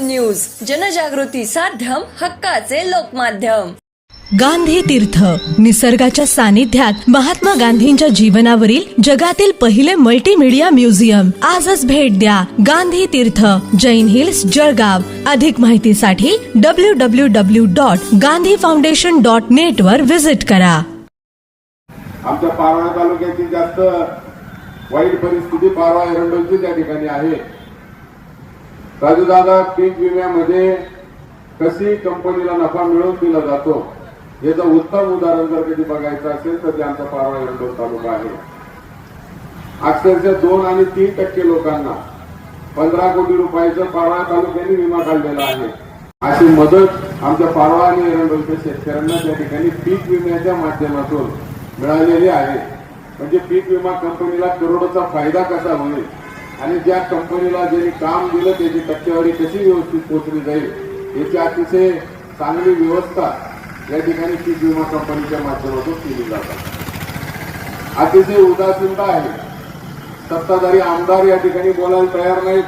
News जनजागृती साध्यम हक्काचे लोकमाध्यम. गांधी तीर्थ. निसर्गाच्या सानिध्यात महात्मा गांधींच्या जीवनावरील जगातील पहिले मल्टीमीडिया म्युझियम आजच भेट द्या गांधी तीर्थ. जैन हिल्स जळगाव. अधिक माहितीसाठी W W W dot Gandhi foundation dot net वर विजिट करा. आमच्या पारवा तालुक्याची जास्त वाईट परिस्थिती पारवा एरंडोलची त्या ठिकाणी आहे. राजूदादा पीक विम्यामध्ये कशी कंपनीला नफा मिळवून दिला जातो? याचं उत्तम उदाहरण जर कधी बघायचं असेल तर ते आमचा पारवा एरंडोल तालुका आहे. अक्षरशः दोन आणि तीन टक्के लोकांना पंधरा कोटी रुपयाचा पारवा तालुक्याने विमा काढलेला आहे. अशी मदत आमच्या पारवा आणि एरंडोलच्या शेतकऱ्यांना त्या ठिकाणी पीक विम्याच्या माध्यमातून मिळालेली आहे. म्हणजे पीक विमा कंपनीला करोडोचा फायदा कसा होईल? आणि ज्या कंपनीला ज्यांनी काम दिलं त्याची टक्केवारी कशी व्यवस्थित पोचली जाईल याची अतिशय चांगली व्यवस्था या ठिकाणी पीक विमा कंपनीच्या माध्यमातून केली जातात अतिशय उदासीनता आहे. सत्ताधारी आमदार या ठिकाणी बोलायला तयार नाहीत.